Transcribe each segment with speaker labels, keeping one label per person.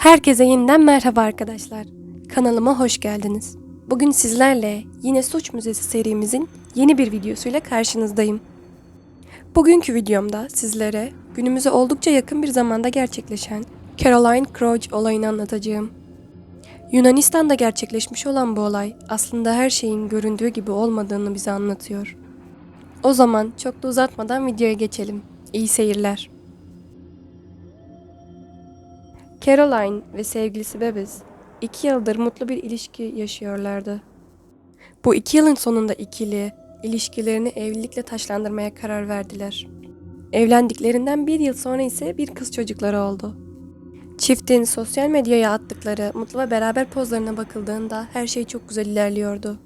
Speaker 1: Herkese yeniden merhaba arkadaşlar. Kanalıma hoş geldiniz. Bugün sizlerle yine Suç Müzesi serimizin yeni bir videosuyla karşınızdayım. Bugünkü videomda sizlere günümüze oldukça yakın bir zamanda gerçekleşen Caroline Crouch olayını anlatacağım. Yunanistan'da gerçekleşmiş olan bu olay aslında her şeyin göründüğü gibi olmadığını bize anlatıyor. O zaman çok da uzatmadan videoya geçelim. İyi seyirler. Caroline ve sevgilisi Bebes iki yıldır mutlu bir ilişki yaşıyorlardı. Bu iki yılın sonunda ikili ilişkilerini evlilikle taşlandırmaya karar verdiler. Evlendiklerinden bir yıl sonra ise bir kız çocukları oldu. Çiftin sosyal medyaya attıkları mutlu ve beraber pozlarına bakıldığında her şey çok güzel ilerliyordu.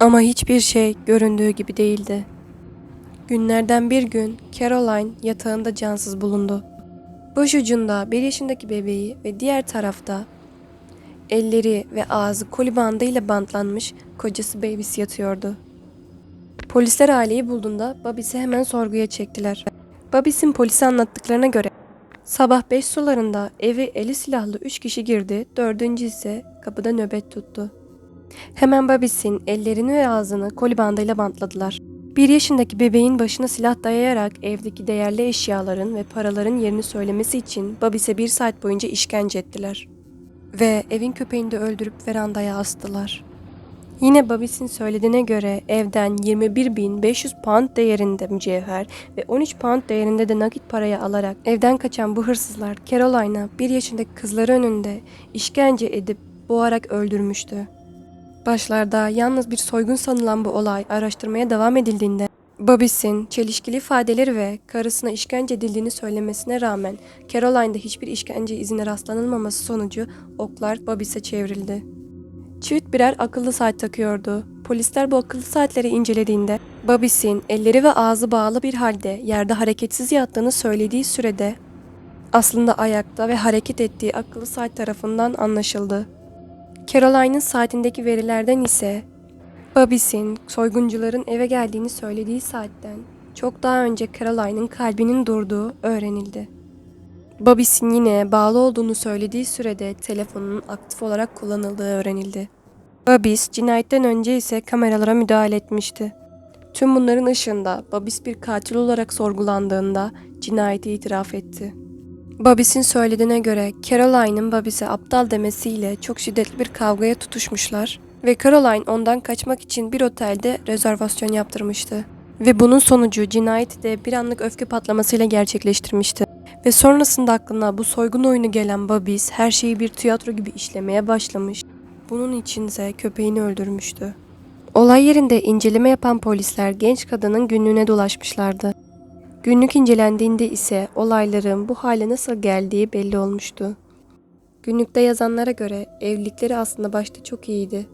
Speaker 1: Ama hiçbir şey göründüğü gibi değildi. Günlerden bir gün Caroline yatağında cansız bulundu. Başucunda bir yaşındaki bebeği ve diğer tarafta elleri ve ağzı koli bandıyla bantlanmış kocası Babys yatıyordu. Polisler aileyi bulduğunda Babys'i hemen sorguya çektiler. Babys'in polise anlattıklarına göre sabah 5 sularında evi eli silahlı 3 kişi girdi, dördüncü ise kapıda nöbet tuttu. Hemen Babys'in ellerini ve ağzını koli bandıyla bantladılar. Bir yaşındaki bebeğin başına silah dayayarak evdeki değerli eşyaların ve paraların yerini söylemesi için Babis'e bir saat boyunca işkence ettiler. Ve evin köpeğini de öldürüp verandaya astılar. Yine Babis'in söylediğine göre evden 21.500 pound değerinde mücevher ve 13 pound değerinde de nakit parayı alarak evden kaçan bu hırsızlar Caroline'a bir yaşındaki kızları önünde işkence edip boğarak öldürmüştü. Başlarda yalnız bir soygun sanılan bu olay araştırmaya devam edildiğinde Babis'in çelişkili ifadeleri ve karısına işkence edildiğini söylemesine rağmen Caroline'da hiçbir işkence izine rastlanılmaması sonucu oklar Babis'e çevrildi. Çift birer akıllı saat takıyordu. Polisler bu akıllı saatleri incelediğinde Babis'in elleri ve ağzı bağlı bir halde yerde hareketsiz yattığını söylediği sürede aslında ayakta ve hareket ettiği akıllı saat tarafından anlaşıldı. Caroline'ın saatindeki verilerden ise Babis'in soyguncuların eve geldiğini söylediği saatten çok daha önce Caroline'ın kalbinin durduğu öğrenildi. Babis'in yine bağlı olduğunu söylediği sürede telefonun aktif olarak kullanıldığı öğrenildi. Babis cinayetten önce ise kameralara müdahale etmişti. Tüm bunların ışığında Babis bir katil olarak sorgulandığında cinayeti itiraf etti. Babis'in söylediğine göre Caroline'ın Babis'e aptal demesiyle çok şiddetli bir kavgaya tutuşmuşlar ve Caroline ondan kaçmak için bir otelde rezervasyon yaptırmıştı. Ve bunun sonucu cinayeti de bir anlık öfke patlamasıyla gerçekleştirmişti. Ve sonrasında aklına bu soygun oyunu gelen Babis her şeyi bir tiyatro gibi işlemeye başlamış. Bunun içinse köpeğini öldürmüştü. Olay yerinde inceleme yapan polisler genç kadının günlüğüne dolaşmışlardı. Günlük incelendiğinde ise olayların bu hale nasıl geldiği belli olmuştu. Günlükte yazanlara göre evlilikleri aslında başta çok iyiydi.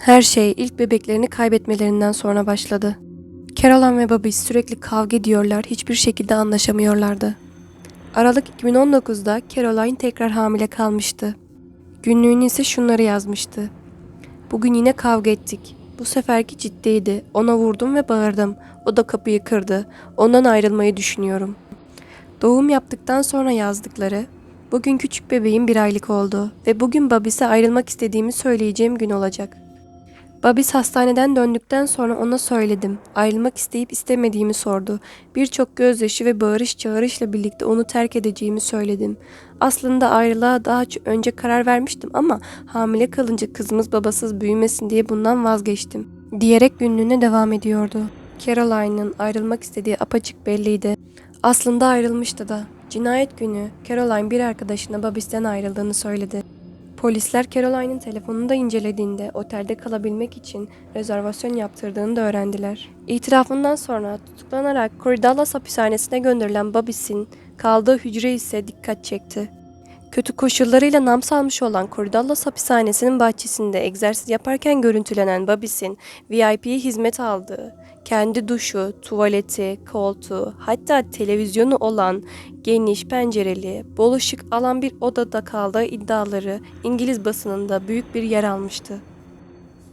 Speaker 1: Her şey ilk bebeklerini kaybetmelerinden sonra başladı. Caroline ve Bobby sürekli kavga ediyorlar, hiçbir şekilde anlaşamıyorlardı. Aralık 2019'da Caroline tekrar hamile kalmıştı. Günlüğüne ise şunları yazmıştı. Bugün yine kavga ettik. Bu seferki ciddiydi. Ona vurdum ve bağırdım. O da kapıyı kırdı. Ondan ayrılmayı düşünüyorum. Doğum yaptıktan sonra yazdıkları, bugün küçük bebeğim bir aylık oldu ve bugün Babis'e ayrılmak istediğimi söyleyeceğim gün olacak. Babis hastaneden döndükten sonra ona söyledim. Ayrılmak isteyip istemediğimi sordu. Birçok gözyaşı ve bağırış çağırışla birlikte onu terk edeceğimi söyledim. Aslında ayrılığa daha önce karar vermiştim ama hamile kalınca kızımız babasız büyümesin diye bundan vazgeçtim. Diyerek günlüğüne devam ediyordu. Caroline'ın ayrılmak istediği apaçık belliydi. Aslında ayrılmıştı da. Cinayet günü Caroline bir arkadaşına Babis'ten ayrıldığını söyledi. Polisler Caroline'ın telefonunu da incelediğinde otelde kalabilmek için rezervasyon yaptırdığını da öğrendiler. İtirafından sonra tutuklanarak Corydallas hapishanesine gönderilen Babis'in kaldığı hücre ise dikkat çekti. Kötü koşullarıyla nam salmış olan Corydallas hapishanesinin bahçesinde egzersiz yaparken görüntülenen Babis'in VIP'ye hizmet aldığı, kendi duşu, tuvaleti, koltuğu, hatta televizyonu olan geniş pencereli, bol ışık alan bir odada kaldığı iddiaları İngiliz basınında büyük bir yer almıştı.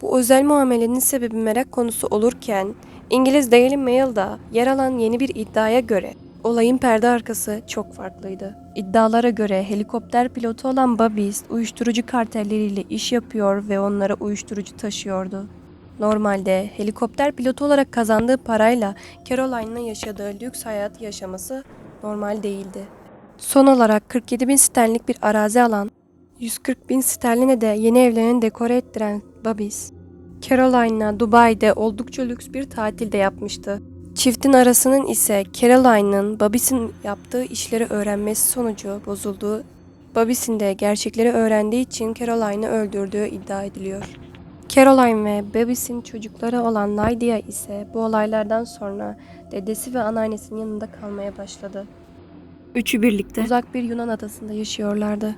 Speaker 1: Bu özel muamelenin sebebi merak konusu olurken İngiliz Daily Mail'da yer alan yeni bir iddiaya göre Olayın perde arkası çok farklıydı. İddialara göre helikopter pilotu olan Babis uyuşturucu kartelleriyle iş yapıyor ve onlara uyuşturucu taşıyordu. Normalde helikopter pilotu olarak kazandığı parayla Caroline'la yaşadığı lüks hayat yaşaması normal değildi. Son olarak 47 bin sterlinlik bir arazi alan, 140 bin sterline de yeni evlerini dekore ettiren Babis, Caroline'la Dubai'de oldukça lüks bir tatil de yapmıştı. Çiftin arasının ise Caroline'ın Babis'in yaptığı işleri öğrenmesi sonucu bozulduğu, Babis'in de gerçekleri öğrendiği için Caroline'ı öldürdüğü iddia ediliyor. Caroline ve Babis'in çocukları olan Lydia ise bu olaylardan sonra dedesi ve anneannesinin yanında kalmaya başladı. Üçü birlikte uzak bir Yunan adasında yaşıyorlardı.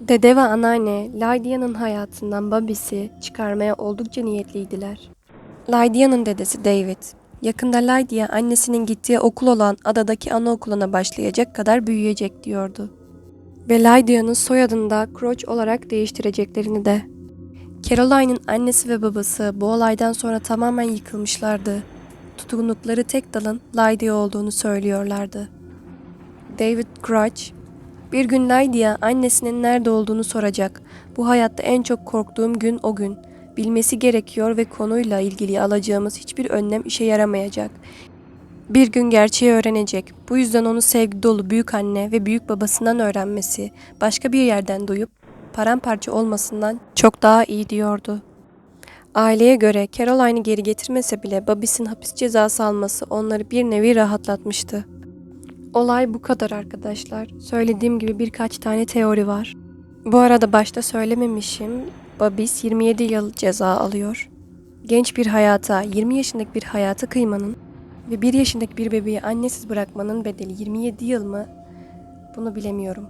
Speaker 1: Dede ve anneanne Lydia'nın hayatından Babis'i çıkarmaya oldukça niyetliydiler. Lydia'nın dedesi David, yakında Lydia annesinin gittiği okul olan adadaki anaokuluna başlayacak kadar büyüyecek diyordu. Ve Lydia'nın soyadını da Crouch olarak değiştireceklerini de. Caroline'ın annesi ve babası bu olaydan sonra tamamen yıkılmışlardı. Tutukundukları tek dalın Lydia olduğunu söylüyorlardı. David Crouch, bir gün Lydia annesinin nerede olduğunu soracak. Bu hayatta en çok korktuğum gün o gün. Bilmesi gerekiyor ve konuyla ilgili alacağımız hiçbir önlem işe yaramayacak. Bir gün gerçeği öğrenecek. Bu yüzden onu sevgi dolu büyük anne ve büyük babasından öğrenmesi, başka bir yerden duyup paramparça olmasından çok daha iyi diyordu. Aileye göre Caroline'ı geri getirmese bile Babis'in hapis cezası alması onları bir nevi rahatlatmıştı. Olay bu kadar arkadaşlar. Söylediğim gibi birkaç tane teori var. Bu arada başta söylememişim. Babis 27 yıl ceza alıyor. Genç bir hayata, 20 yaşındaki bir hayata kıymanın ve 1 yaşındaki bir bebeği annesiz bırakmanın bedeli 27 yıl mı? Bunu bilemiyorum.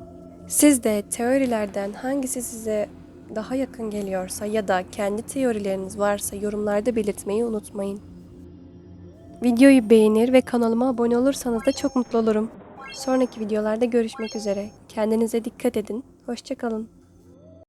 Speaker 1: Siz de teorilerden hangisi size daha yakın geliyorsa ya da kendi teorileriniz varsa yorumlarda belirtmeyi unutmayın. Videoyu beğenir ve kanalıma abone olursanız da çok mutlu olurum. Sonraki videolarda görüşmek üzere. Kendinize dikkat edin. Hoşçakalın.